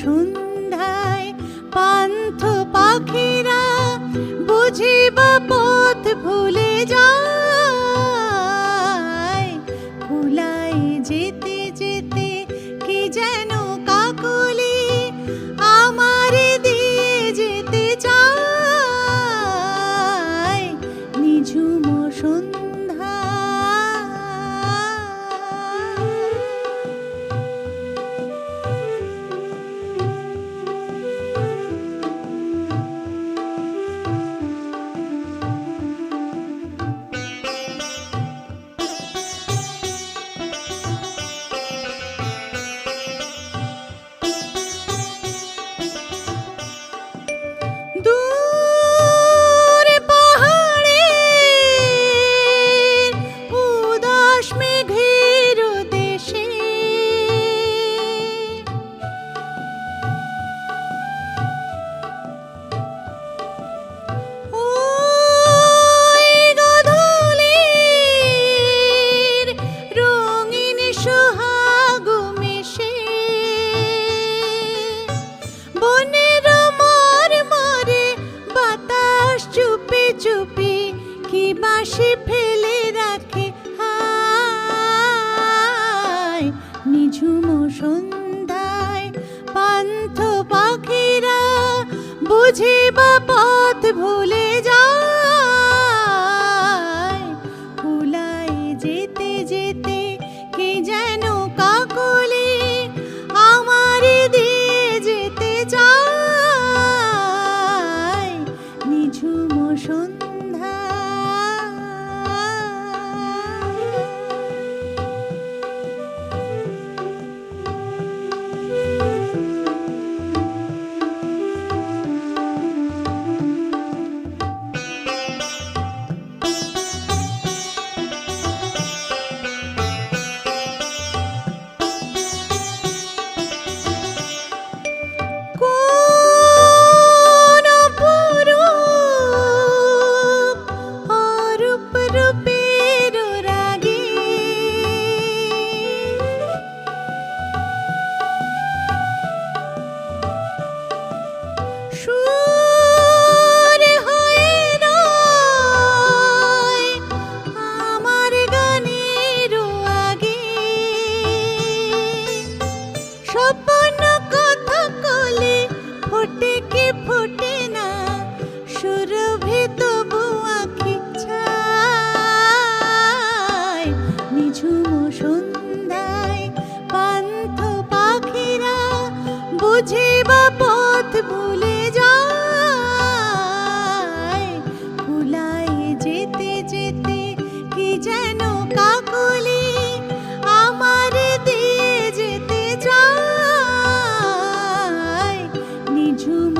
সন্ধ্যায় পান্থ পাখিরা বুঝিবা পথ ভুলে যায়। কুলাই যেতে যেতে কি যেন বাসি ফেলে রাখে হায়। নিঝুম সন্ধ্যায় পান্থ পাখিরা বুঝিবা পথ ভুলে যায়। বুঝিবা পথ ভুলে যায়। ভুলায় যেতে যেতে কি যেন কাকলি আমার দিয়ে যেতে চায়। নিঝুম